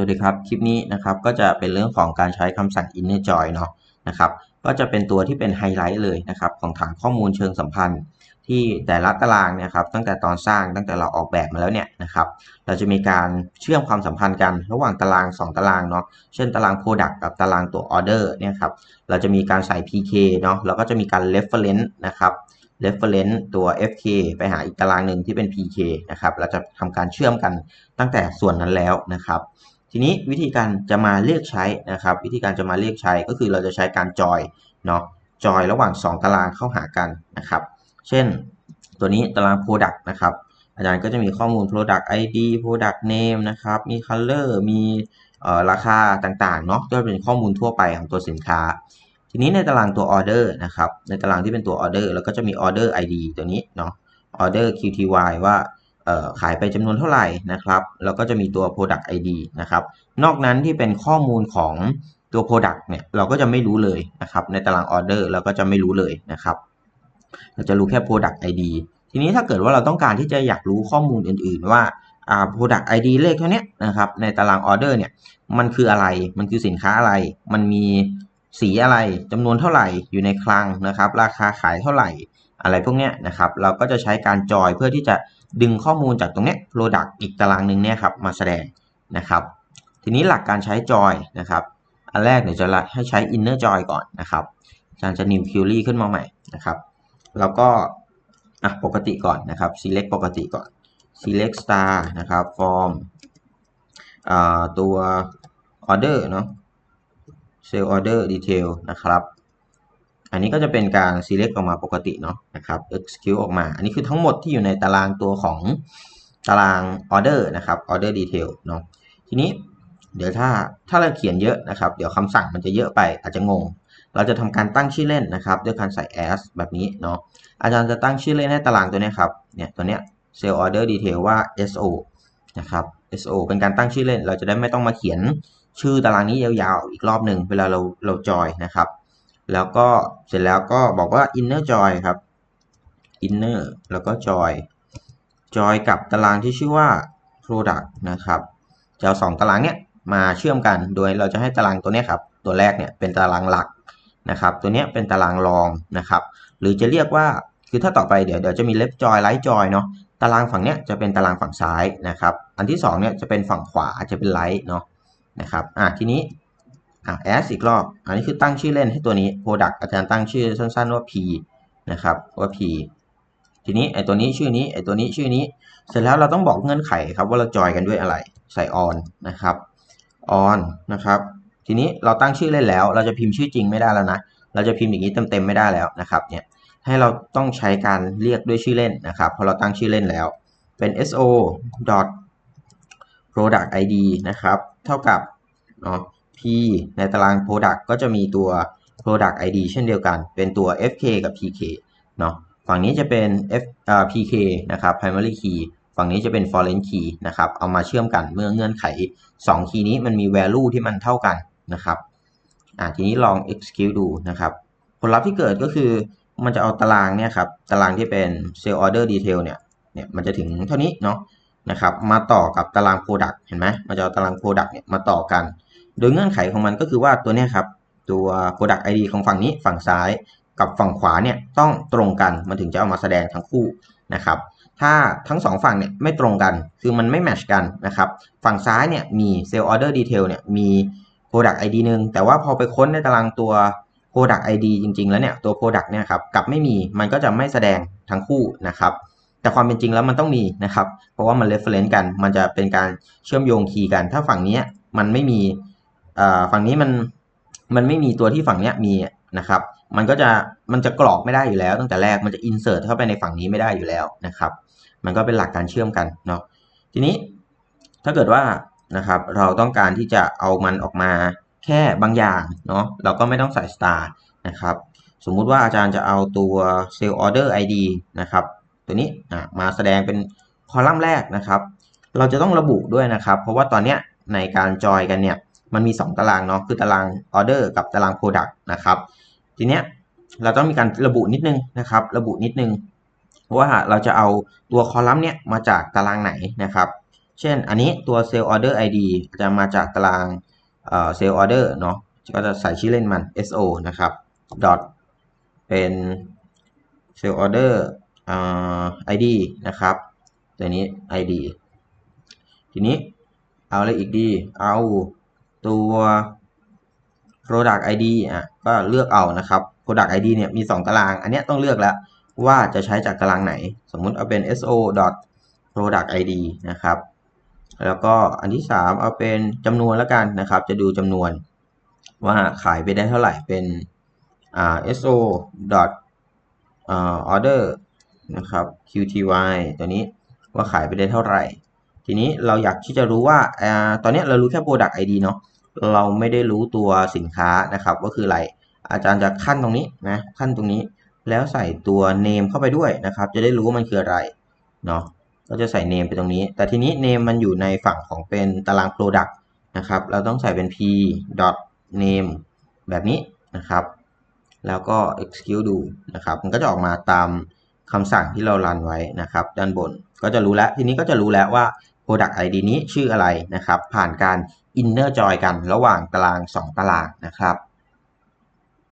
วัสดีครับ คลิปนี้นะครับก็จะเป็นเรื่องของการใช้คำสั่ง inner join เนาะนะครับก็จะเป็นตัวที่เป็นไฮไลท์เลยนะครับของฐานข้อมูลเชิงสัมพันธ์ ที่แต่ละตารางเนี่ยครับตั้งแต่ตอนสร้างตั้งแต่เราออกแบบมาแล้วเนี่ยนะครับเราจะมีการเชื่อมความสัมพันธ์กันระหว่างตาราง 2 ตารางเนาะเช่นตาราง Product กับตารางตัว Order เนี่ยครับเราจะมีการใส่ PK เนาะแล้วก็จะมีการ reference นะครับ reference ตัว FK ไปหาอีกตารางหนึ่งที่เป็น PK นะครับ เราจะทำการเชื่อมกันตั้งแต่ส่วนนั้นแล้วนะครับ ทีนี้วิธีการจะมาเรียกใช้นะครับ วิธีการจะมาเรียกใช้ก็คือเราจะใช้การจอยเนาะจอยระหว่าง 2 ตารางเข้าหากันนะครับ เช่นตัวนี้ตาราง Product นะครับ อาจารย์ก็จะมีข้อมูล Product ID Product Name นะครับ มี Color มีราคาต่างๆเนาะก็เป็นข้อมูลทั่วไปของตัวสินค้า ทีนี้ในตารางตัว Order นะครับ ในตารางที่เป็นตัว Order แล้วก็จะมี Order ID ตัวนี้เนาะ Order QTY ว่า ขายไปจำนวนเท่าไหร่นะครับ แล้วก็จะมีตัว Product ID นะครับ นอกนั้นที่เป็นข้อมูลของตัว Product เนี่ยเราก็จะไม่รู้เลยนะครับ ในตาราง Order เราก็จะไม่รู้เลยนะครับ เราจะรู้แค่ Product ID ทีนี้ถ้าเกิดว่าเราต้องการที่จะอยากรู้ข้อมูลอื่น ๆ ว่าอ่า Product ID เลขเท่านี้นะครับ ในตาราง Order เนี่ย มันคืออะไร มันคือสินค้าอะไร มันมีสีอะไรจำนวนเท่าไหร่อยู่ในคลังนะครับ ราคาขายเท่าไหร่อะไรพวกเนี้ยนะครับ เราก็จะใช้การจอยเพื่อที่จะ ดึงข้อมูลจากตรงนี้ Product อีกตารางหนึ่งเนี่ยครับมาแสดงนะครับ ทีนี้หลักการใช้จอยนะครับ อันแรกเดี๋ยวจะให้ใช้ inner joy ก่อนนะครับอาจารย์จะ new query ขึ้นมาใหม่นะครับ แล้วก็อะปกติก่อนนะครับ select ปกติก่อน select star นะครับ form ตัว order เนาะ sell order detail นะครับ อันนี้ก็จะเป็นการ select ออกมาปกติเนาะนะครับ execute ออกมา อันนี้คือทั้งหมดที่อยู่ในตารางตัวของตาราง order นะครับ order detail เนาะทีนี้เดี๋ยวถ้าถ้าเราเขียนเยอะนะครับ เดี๋ยวคำสั่งมันจะเยอะไปอาจจะงง เราจะทำการตั้งชื่อเล่นนะครับ ด้วยการใส่ as แบบนี้เนาะอาจารย์จะตั้งชื่อเล่นให้ตารางตัวนี้ครับเนี่ยตัวเนี้ย sell order detail ว่า so นะครับ so เป็นการตั้งชื่อเล่น เราจะได้ไม่ต้องมาเขียนชื่อตารางนี้ยาวๆ อีกรอบหนึ่งเวลาเราเราจอยนะครับ แล้วก็เสร็จแล้วก็บอกว่า inner joy ครับ inner แล้วก็ joy joy กับตารางที่ชื่อว่า product นะครับจะเอาสองตารางเนี้ยมาเชื่อมกัน โดยเราจะให้ตารางตัวนี้ครับ ตัวแรกเนี่ยเป็นตารางหลักนะครับ ตัวนี้เป็นตารางรองนะครับ หรือจะเรียกว่า คือถ้าต่อไปเดี๋ยวเดี๋ยวจะมี left joy right joy เนาะ ตารางฝั่งเนี้ยจะเป็นตารางฝั่งซ้ายนะครับ อันที่2เนี่ยจะเป็นฝั่งขวาจะเป็น right เนาะนะครับ อะทีนี้ อะ as อีกรอบ อันนี้คือตั้งชื่อเล่นให้ตัวนี้ product อาจารย์ตั้งชื่อสั้น ๆ ว่า p นะครับ ว่า p ทีนี้ไอตัวนี้ชื่อนี้ไอตัวนี้ชื่อนี้ เสร็จแล้วเราต้องบอกเงื่อนไขครับว่าเราจอยกันด้วยอะไร ใส่ on นะครับ on นะครับ ทีนี้เราตั้งชื่อเล่นแล้ว เราจะพิมพ์ชื่อจริงไม่ได้แล้วนะ เราจะพิมพ์อย่างนี้เต็มๆไม่ได้แล้วนะครับ เนี่ย ให้เราต้องใช้การเรียกด้วยชื่อเล่นนะครับพอเราตั้งชื่อเล่นแล้ว เป็น so dot product id นะครับ เท่ากับเนาะ p ในตาราง product ก็จะมีตัว product id เช่นเดียวกัน เป็นตัว fk กับ pk เนาะฝั่งนี้จะเป็น f อ่า pk นะครับ primary key ฝั่งนี้จะเป็น foreign key นะครับ เอามาเชื่อมกันเมื่อเงื่อนไข2คีย์นี้มันมี value ที่มันเท่ากันนะครับอ่าทีนี้ลอง execute ดูนะครับ ผลลัพธ์ที่เกิดก็คือมันจะเอาตารางเนี่ยครับ ตารางที่เป็น sell order detail เนี่ย เนี่ยมันจะถึงเท่านี้เนาะนะครับ มาต่อกับตาราง product เห็นไหมมันจะเอาตาราง product เนี่ยมาต่อกัน โดยเงื่อนไขของมันก็คือว่าตัวนี้ครับตัว product id ของฝั่งนี้ฝั่งซ้ายกับฝั่งขวาเนี่ยต้องตรงกันมันถึงจะเอามาแสดงทั้งคู่นะครับถ้าทั้งสองฝั่งเนี่ยไม่ตรงกันคือมันไม่แมชกันนะครับฝั่งซ้ายเนี่ยมี sell order detail เนี่ยมี product id หนึ่งแต่ว่าพอไปค้นในตารางตัว product id จริง ๆ แล้วเนี่ยตัว product เนี่ยครับกลับไม่มีมันก็จะไม่แสดงทั้งคู่นะครับแต่ความเป็นจริงแล้วมันต้องมีนะครับ เพราะว่ามัน reference กัน มันจะเป็นการเชื่อมโยงคีย์กัน ถ้าฝั่งนี้มันไม่มี ฝั่งนี้มันมันไม่มีตัวที่ฝั่งนี้มีนะครับ มันก็จะมันจะกรอกไม่ได้อยู่แล้วตั้งแต่แรกมันจะ insert เข้าไปในฝั่งนี้ไม่ได้อยู่แล้วนะครับ มันก็เป็นหลักการเชื่อมกันเนาะทีนี้ถ้าเกิดว่านะครับเราต้องการที่จะเอามันออกมาแค่บางอย่างเนาะเราก็ไม่ต้องใส่ star นะครับสมมุติว่าอาจารย์จะเอาตัว sell order id นะครับตัวนี้มาแสดงเป็นคอลัมน์แรกนะครับ เราจะต้องระบุด้วยนะครับ เพราะว่าตอนนี้ในการจอยกันเนี่ย มันมี 2 ตารางเนาะคือตาราง order กับตาราง product นะครับทีเนี้ยเราต้องมีการระบุนิดนึงนะครับ ระบุนิดนึงว่าเราจะเอาตัวคอลัมน์เนี่ยมาจากตารางไหนนะครับ เช่นอันนี้ตัว Sale Order ID จะมาจากตารางเอ่อ Sale Order เนาะก็จะใส่ชื่อเล่นมัน SO นะครับ dot เป็น Sale Order อ่า ID นะครับตัวนี้ ID ทีนี้เอาอะไรอีกดีเอา ตัว Product ID อะก็เลือกเอานะครับ Product ID เนี่ยมี 2 ตาราง อันนี้ต้องเลือกแล้วว่าจะใช้จากตารางไหน สมมุติเอาเป็น so dot product id นะครับ แล้วก็อันที่ 3 เอาเป็นจำนวนแล้วกันนะครับ จะดูจำนวนว่าขายไปได้เท่าไหร่เป็นอ่า so dot order นะครับ qty ตัวนี้ว่าขายไปได้เท่าไหร่ ทีนี้เราอยากที่จะรู้ว่าอ่าตอนนี้เรารู้แค่ product id เนาะ เราไม่ได้รู้ตัวสินค้านะครับว่าคืออะไรอาจารย์จะขั้นตรงนี้นะขั้นตรงนี้แล้วใส่ตัว name เข้าไปด้วยนะครับ จะได้รู้ว่ามันคืออะไรเนาะก็จะใส่ name ไปตรงนี้ แต่ทีนี้ name มันอยู่ในฝั่งของเป็นตาราง product นะครับ เราต้องใส่เป็น p dot name แบบนี้นะครับ แล้วก็ execute ดูนะครับ มันก็จะออกมาตามคำสั่งที่เรารันไว้นะครับ ด้านบนก็จะรู้แล้วทีนี้ก็จะรู้แล้วว่า product id นี้ชื่ออะไรนะครับ ผ่านการ inner join กันระหว่างตาราง 2 ตารางนะครับ